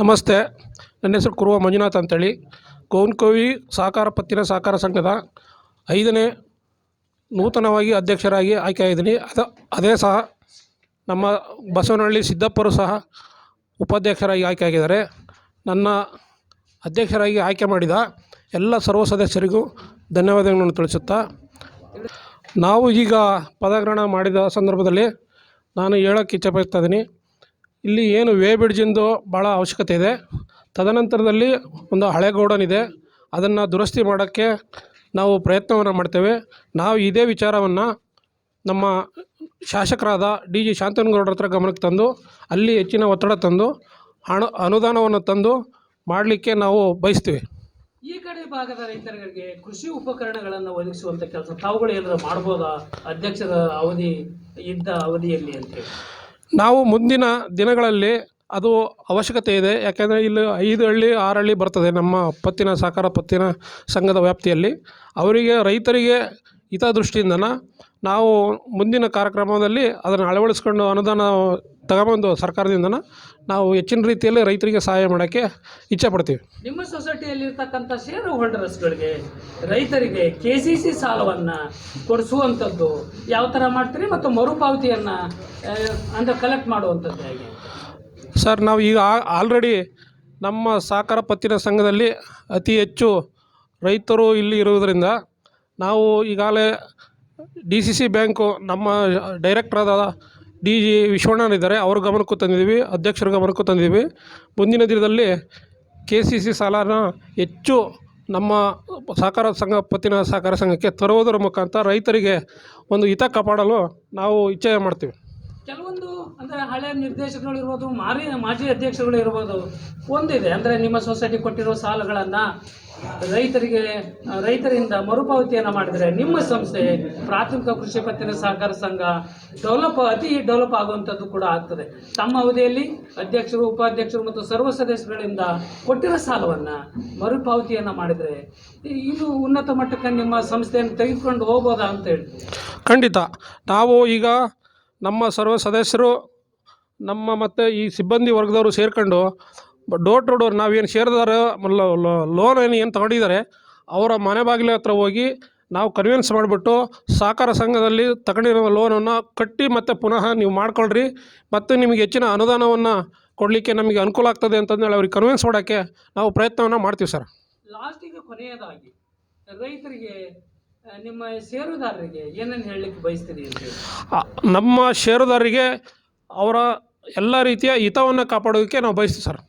ನಮಸ್ತೆ. ನನ್ನ ಹೆಸರು ಕುರುವ ಮಂಜುನಾಥ್ ಅಂತೇಳಿ. ಕೋನ್ಕೋವಿ ಸಹಕಾರ ಪತ್ತಿನ ಸಹಕಾರ ಸಂಘದ ಐದನೇ ನೂತನವಾಗಿ ಅಧ್ಯಕ್ಷರಾಗಿ ಆಯ್ಕೆಯಾಗಿದ್ದೀನಿ ಅದ, ಅದೇ ಸಹ ನಮ್ಮ ಬಸವನಹಳ್ಳಿ ಸಿದ್ದಪ್ಪರು ಸಹ ಉಪಾಧ್ಯಕ್ಷರಾಗಿ ಆಯ್ಕೆಯಾಗಿದ್ದಾರೆ ನನ್ನ ಅಧ್ಯಕ್ಷರಾಗಿ ಆಯ್ಕೆ ಮಾಡಿದ ಎಲ್ಲ ಸರ್ವ ಸದಸ್ಯರಿಗೂ ಧನ್ಯವಾದಗಳನ್ನು ತಿಳಿಸುತ್ತಾ, ನಾವು ಈಗ ಪದಗ್ರಹಣ ಮಾಡಿದ ಸಂದರ್ಭದಲ್ಲಿ ನಾನು ಹೇಳೋಕ್ಕೆ ಇಚ್ಛೆಪಡ್ತಾ ಇದ್ದೀನಿ. ಇಲ್ಲಿ ಏನು ವೇ ಬ್ರಿಡ್ಜಿಂದು ಭಾಳ ಅವಶ್ಯಕತೆ ಇದೆ. ತದನಂತರದಲ್ಲಿ ಒಂದು ಹಳೆ ಗೋಡನ್ ಇದೆ. ಅದನ್ನು ದುರಸ್ತಿ ಮಾಡೋಕ್ಕೆ ನಾವು ಪ್ರಯತ್ನವನ್ನು ಮಾಡ್ತೇವೆ. ನಾವು ಇದೇ ವಿಚಾರವನ್ನು ನಮ್ಮ ಶಾಸಕರಾದ ಡಿ ಜಿ ಶಾಂತನಗೌಡರ ಹತ್ರ ಗಮನಕ್ಕೆ ತಂದು, ಅಲ್ಲಿ ಹೆಚ್ಚಿನ ಒತ್ತಡ ತಂದು, ಹಣ, ಅನುದಾನವನ್ನು ತಂದು ಮಾಡಲಿಕ್ಕೆ ನಾವು ಬಯಸ್ತೀವಿ. ಈ ಕಡೆ ಭಾಗದ ರೈತರಿಗೆ ಕೃಷಿ ಉಪಕರಣಗಳನ್ನು ಒದಗಿಸುವಂಥ ಕೆಲಸ ತಾವುಗಳು ಏನಾದರೂ ಮಾಡ್ಬೋದಾ? ಅಧ್ಯಕ್ಷರ ಅವಧಿ ಇದ್ದ ಅವಧಿಯಲ್ಲಿ ಅಂತೇಳಿ ನಾವು ಮುಂದಿನ ದಿನಗಳಲ್ಲಿ ಅದು ಅವಶ್ಯಕತೆ ಇದೆ. ಯಾಕೆಂದರೆ ಇಲ್ಲಿ ಐದು ಹಳ್ಳಿ, ಆರು ಹಳ್ಳಿ ಬರ್ತದೆ ನಮ್ಮ ಪತ್ತಿನ ಸಹಕಾರ ಪತ್ತಿನ ಸಂಘದ ವ್ಯಾಪ್ತಿಯಲ್ಲಿ. ಅವರಿಗೆ, ರೈತರಿಗೆ ಹಿತದೃಷ್ಟಿಯಿಂದನ ನಾವು ಮುಂದಿನ ಕಾರ್ಯಕ್ರಮದಲ್ಲಿ ಅದನ್ನು ಅಳವಡಿಸ್ಕೊಂಡು ಅನುದಾನ ತಗೊಂಬಂದು ಸರ್ಕಾರದಿಂದನ ನಾವು ಹೆಚ್ಚಿನ ರೀತಿಯಲ್ಲಿ ರೈತರಿಗೆ ಸಹಾಯ ಮಾಡೋಕ್ಕೆ ಇಚ್ಛೆ ಪಡ್ತೀವಿ. ನಿಮ್ಮ ಸೊಸೈಟಿಯಲ್ಲಿ ಇರ್ತಕ್ಕಂಥ ಶೇರ್ ಹೋಲ್ಡರ್ಸ್ಗಳಿಗೆ ರೈತರಿಗೆ ಕೆ ಸಿ ಸಿ ಸಾಲವನ್ನು ಕೊಡಿಸುವಂಥದ್ದು ಯಾವ ಥರ ಮಾಡ್ತೀರಿ ಮತ್ತು ಮರುಪಾವತಿಯನ್ನು ಅಂದರೆ ಕಲೆಕ್ಟ್ ಮಾಡುವಂಥದ್ದು ಹೇಗೆ? ಸರ್ ನಾವು ಈಗ ಆಲ್ರೆಡಿ ನಮ್ಮ ಸಹಕಾರ ಪತ್ತಿನ ಸಂಘದಲ್ಲಿ ಅತಿ ಹೆಚ್ಚು ರೈತರು ಇಲ್ಲಿ ಇರುವುದರಿಂದ ನಾವು ಈಗಾಗಲೇ ಡಿ ಸಿ ಸಿ ಬ್ಯಾಂಕು ನಮ್ಮ ಡೈರೆಕ್ಟ್ರಾದ ಡಿ ಜಿ ವಿಶ್ವಣ್ಣನಿದ್ದಾರೆ ಅವ್ರ ಗಮನಕ್ಕೂ ತಂದಿದ್ದೀವಿ. ಅಧ್ಯಕ್ಷರ ಗಮನಕ್ಕೂ ತಂದಿದ್ದೀವಿ. ಮುಂದಿನ ದಿನದಲ್ಲಿ ಕೆ ಸಿ ಸಿ ಸಾಲನ ಹೆಚ್ಚು ನಮ್ಮ ಸಹಕಾರ ಸಂಘ, ಪತ್ತಿನ ಸಹಕಾರ ಸಂಘಕ್ಕೆ ತರುವುದರ ಮುಖಾಂತರ ರೈತರಿಗೆ ಒಂದು ಹಿತ ಕಾಪಾಡಲು ನಾವು ಇಚ್ಛೆ ಮಾಡ್ತೀವಿ. ಕೆಲವೊಂದು, ಅಂದರೆ ಹಳೆ ನಿರ್ದೇಶಕಗಳು ಇರ್ಬೋದು ಮಾರಿ, ಮಾಜಿ ಅಧ್ಯಕ್ಷರುಗಳು ಇರ್ಬೋದು ಒಂದಿದೆ. ಅಂದರೆ ನಿಮ್ಮ ಸೊಸೈಟಿ ಕೊಟ್ಟಿರೋ ಸಾಲಗಳನ್ನು ರೈತರಿಗೆ ರೈತರಿಂದ ಮರುಪಾವತಿಯನ್ನು ಮಾಡಿದರೆ ನಿಮ್ಮ ಸಂಸ್ಥೆ ಪ್ರಾಥಮಿಕ ಕೃಷಿ ಪತ್ತಿನ ಸಹಕಾರ ಸಂಘ ಡೆವಲಪ್, ಅತಿ ಡೆವಲಪ್ ಆಗುವಂಥದ್ದು ಕೂಡ ಆಗ್ತದೆ. ತಮ್ಮ ಅವಧಿಯಲ್ಲಿ ಅಧ್ಯಕ್ಷರು, ಉಪಾಧ್ಯಕ್ಷರು ಮತ್ತು ಸರ್ವ ಸದಸ್ಯರುಗಳಿಂದ ಕೊಟ್ಟಿರೋ ಸಾಲವನ್ನು ಮರುಪಾವತಿಯನ್ನು ಮಾಡಿದರೆ ಇದು ಉನ್ನತ ಮಟ್ಟಕ್ಕೆ ನಿಮ್ಮ ಸಂಸ್ಥೆಯನ್ನು ತೆಗೆದುಕೊಂಡು ಹೋಗ್ಬೋದಾ ಅಂತ ಹೇಳಿ. ಖಂಡಿತ. ನಾವು ಈಗ ನಮ್ಮ ಸರ್ವ ಸದಸ್ಯರು, ನಮ್ಮ ಮತ್ತು ಈ ಸಿಬ್ಬಂದಿ ವರ್ಗದವರು ಸೇರ್ಕೊಂಡು ಡೋರ್ ಟು ಡೋರ್ ನಾವೇನು ಸೇರಿದಾರೆ ಲೋನ್ ಏನು ಏನು ತಗೊಂಡಿದ್ದಾರೆ, ಅವರ ಮನೆ ಬಾಗಿಲ ಹತ್ರ ಹೋಗಿ ನಾವು ಕನ್ವಿನ್ಸ್ ಮಾಡಿಬಿಟ್ಟು ಸಹಕಾರ ಸಂಘದಲ್ಲಿ ತಗೊಂಡಿರೋ ಲೋನನ್ನು ಕಟ್ಟಿ ಮತ್ತೆ ಪುನಃ ನೀವು ಮಾಡ್ಕೊಳ್ರಿ ಮತ್ತು ನಿಮಗೆ ಹೆಚ್ಚಿನ ಅನುದಾನವನ್ನು ಕೊಡಲಿಕ್ಕೆ ನಮಗೆ ಅನುಕೂಲ ಆಗ್ತದೆ ಅಂತಂದೇಳಿ ಅವ್ರಿಗೆ ಕನ್ವಿನ್ಸ್ ಮಾಡೋಕ್ಕೆ ನಾವು ಪ್ರಯತ್ನವನ್ನು ಮಾಡ್ತೀವಿ ಸರ್. ಲಾಸ್ಟಿಗೆ ಕೊನೆಯದಾಗಿ, ರೈತರಿಗೆ ನಿಮ್ಮ ಷೇರುದಾರರಿಗೆ ಏನನ್ನು ಹೇಳಲಿಕ್ಕೆ ಬಯಸ್ತೀರಿ ನಮ್ಮ ಷೇರುದಾರರಿಗೆ ಅವರ ಎಲ್ಲ ರೀತಿಯ ಹಿತವನ್ನು ಕಾಪಾಡೋದಕ್ಕೆ ನಾವು ಬಯಸ್ತೀವಿ ಸರ್.